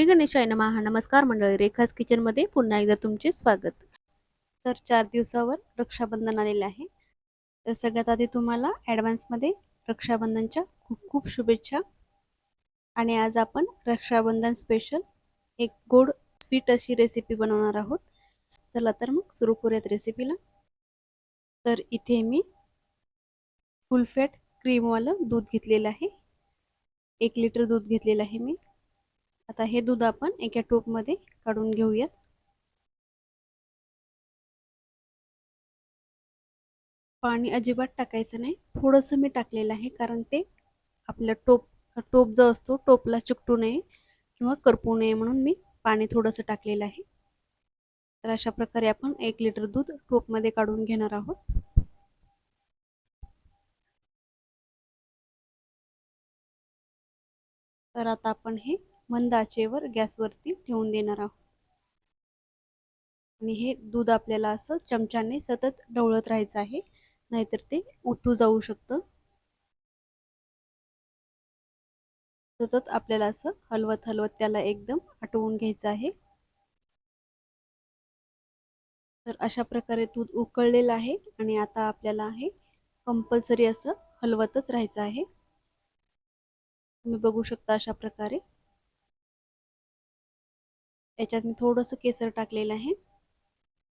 श्री गणेशाय नमः. नमस्कार मंडळी रेखास किचनमध्ये पुन्हा एकदा तुमचे स्वागत. तर चार दिवसावर रक्षाबंधन आलेले आहे. तर सगळ्यात आधी तुम्हाला ॲडव्हान्समध्ये रक्षाबंधनच्या खूप खूप शुभेच्छा. आणि आज आपण रक्षाबंधन स्पेशल एक गोड स्वीट अशी रेसिपी बनवणार आहोत. चला तर मग सुरू करूयात रेसिपीला तर इथे मी फुल फॅट क्रीमवालं दूध घेतलेलं आहे. एक लिटर दूध घेतलेलं आहे मी. आता हे दूध आपण एका टोपमध्ये काढून घेऊयात. पाणी अजिबात टाकायचं नाही. थोडंसं मी टाकलेलं आहे कारण ते आपल्या टोप टोप जो असतो टोपला चिकटू नये किंवा करपू नये म्हणून मी पाणी थोडंसं टाकलेलं आहे. तर अशा प्रकारे आपण एक लिटर दूध टोपमध्ये काढून घेणार आहोत. तर आता आपण हे मंद आचेवर गॅसवरती ठेवून देणार आहोत. आणि हे दूध आपल्याला असं चमच्याने सतत ढवळत राहायचं आहे. नाहीतर ते उतू जाऊ शकतं. सतत आपल्याला असं हलवत हलवत त्याला एकदम आटवून घ्यायचं आहे. तर अशा प्रकारे दूध उकळलेलं आहे आणि आता आपल्याला हे कंपल्सरी असं हलवतच राहायचं आहे. तुम्ही बघू शकता अशा प्रकारे. याच्यात मी थोडंसं केसर टाकलेलं आहे.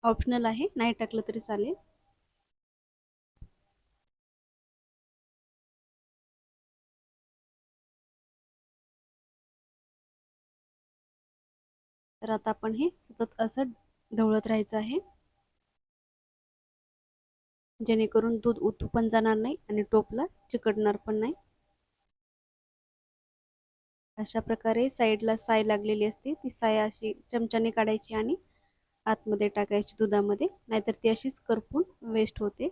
ऑप्शनल आहे नाही टाकलं तरी चालेल. तर आता आपण हे सतत असं ढवळत राहायचं आहे. जेणेकरून दूध उतू पण जाणार नाही आणि टोपला चिकटणार पण नाही. अशा प्रकारे साईडला साय लागलेली असते. ती साय अशी चमच्याने काढायची आणि आतमध्ये टाकायची दुधामध्ये. नाहीतर ती अशीच करपून वेस्ट होते.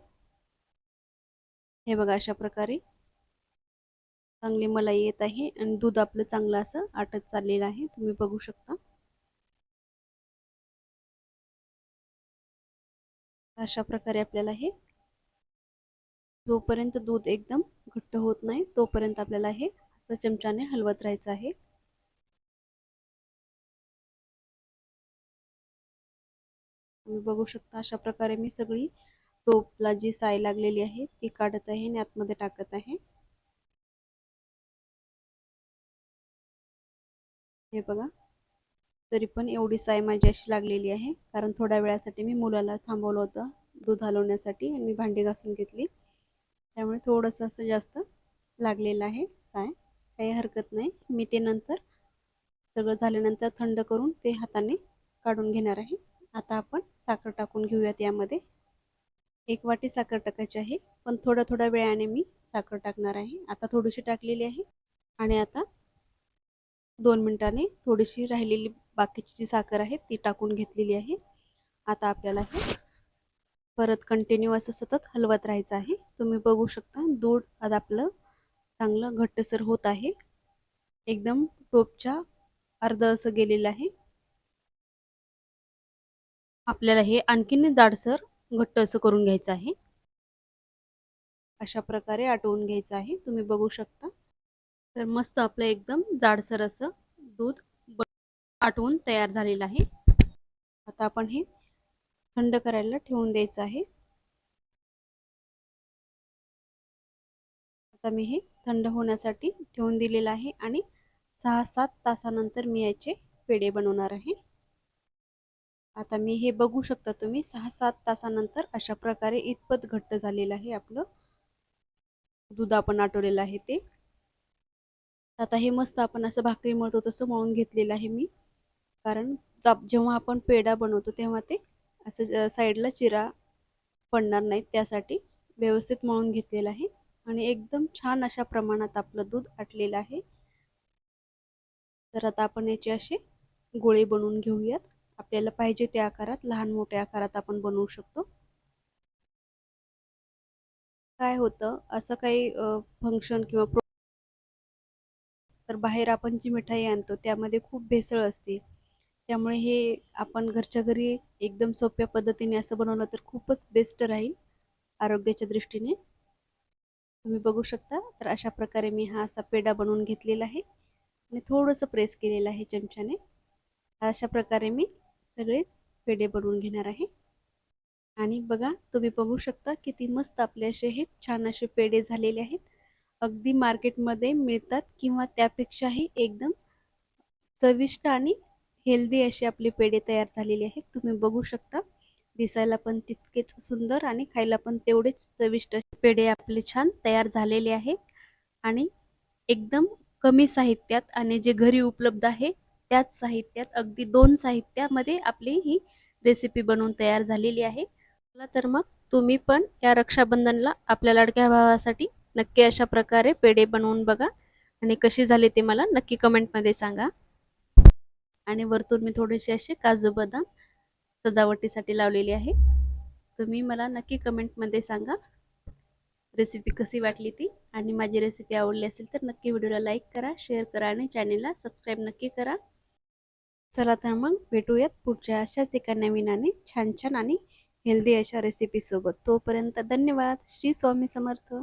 हे बघा अशा प्रकारे चांगली मलाई येत आहे आणि दूध आपलं चांगलं असं आटत चाललेलं आहे. तुम्ही बघू शकता. अशा प्रकारे आपल्याला हे जोपर्यंत दूध एकदम घट्ट होत नाही तोपर्यंत आपल्याला हे असं चमच्याने हलवत राहायचं आहे. तुम्ही बघू शकता अशा प्रकारे मी सगळी टोपला जी साय लागलेली आहे ती काढत आहे आणि आतमध्ये टाकत आहे. हे बघा. तरी पण एवढी साय माझी अशी लागलेली आहे कारण थोड्या वेळासाठी मी मुलाला थांबवलं होतं दूध हलवण्यासाठी आणि मी भांडी घासून घेतली. त्यामुळे थोडंसं असं जास्त लागलेलं आहे साय. काही हरकत नाही. मी ते नंतर सगळं झाल्यानंतर थंड करून ते हाताने काढून घेणार आहे. आता आपण साखर टाकून घेऊयात यामध्ये. एक वाटी साखर टाकायची आहे. पण थोड्या थोड्या वेळाने मी साखर टाकणार आहे. आता थोडीशी टाकलेली आहे. आणि आता दोन मिनटाने थोडीशी राहिलेली बाकीची जी साखर आहे ती टाकून घेतलेली आहे. आता आपल्याला हे परत कंटिन्यू असं सतत हलवत राहायचं आहे. तुम्ही बघू शकता दूध आज आपलं चांगलं घट्टसर होत आहे. एकदम टोपच्या अर्ध असं गेलेलं आहे. आपल्याला हे आणखीन जाडसर घट्ट असं करून घ्यायचं आहे. अशा प्रकारे आटवून घ्यायचं आहे. तुम्ही बघू शकता. तर मस्त आपलं एकदम जाडसर असं दूध आटवून तयार झालेलं आहे. आता आपण हे थंड करायला ठेवून द्यायचं आहे. आता मी हे थंड होण्यासाठी ठेवून दिलेलं आहे आणि सहा सात तासानंतर मी याचे पेढे बनवणार आहे. आता मी हे बघू शकता तुम्ही सहा सात तासानंतर अशा प्रकारे इतपत घट्ट झालेलं आहे आपलं. दूध आपण आटवलेलं आहे ते. आता हे मस्त आपण असं भाकरी मळतो तसं मळून घेतलेलं आहे मी. कारण जेव्हा आपण पेढा बनवतो तेव्हा ते असं साईडला चिरा पडणार नाहीत त्यासाठी व्यवस्थित मळून घेतलेलं आहे. आणि एकदम छान अशा प्रमाणात आपलं दूध आटलेलं आहे. तर आता आपण याचे असे गोळे बनवून घेऊयात. आपल्याला पाहिजे त्या आकारात लहान मोठ्या आकारात आपण बनवू शकतो. काय होतं असं काही फंक्शन किंवा तर बाहेर आपण जी मिठाई आणतो त्यामध्ये खूप भेसळ असते. त्यामुळे हे आपण घरच्या घरी एकदम सोप्या पद्धतीने असं बनवलं तर खूपच बेस्ट राहील आरोग्याच्या दृष्टीने. तुम्ही बघू शकता. तर अशा प्रकारे मी हा असा पेढा बनवून घेतलेला आहे. आणि थोडंसं प्रेस केलेलं आहे चमच्याने. अशा प्रकारे मी सगळेच पेढे बनवून घेणार आहे. आणि बघा तुम्ही बघू शकता किती मस्त आपले असे हे छान असे पेढे झालेले आहेत. अगदी मार्केटमध्ये मिळतात किंवा त्यापेक्षाही एकदम चविष्ट आणि हेल्दी असे आपले पेढे तयार झालेले आहेत. तुम्ही बघू शकता. दिसायला पण तितकेच सुंदर आणि खायला पण तेवढेच चविष्ट पेढे आपले छान तयार झालेले आहेत आणि एकदम कमी साहित्यात आणि जे घरी उपलब्ध आहे त्याच साहित्यात अगदी दोन साहित्यामध्ये आपली ही रेसिपी बनवून तयार झालेली आहे. चला तर मग तुम्ही पण या रक्षाबंधनला आपल्या लाडक्या भावासाठी नक्की अशा प्रकारे पेढे बनवून बघा. आणि कशी झाली ते मला नक्की कमेंटमध्ये सांगा. आणि वरतून मी थोडेसे असे काजू बदाम सजावटीसाठी लावलेली आहे. तुम्ही मला नक्की कमेंटमध्ये सांगा. रेसिपी कशी वाटली ती आणि माझी रेसिपी आवडली असेल तर नक्की व्हिडिओला लाईक करा शेअर करा आणि चॅनेलला सबस्क्राईब नक्की करा. चला तर मग भेटूयात पुढच्या अशाच एका नवीन आणि छान छान आणि हेल्दी अशा रेसिपीसोबत तोपर्यंत धन्यवाद. श्री स्वामी समर्थ.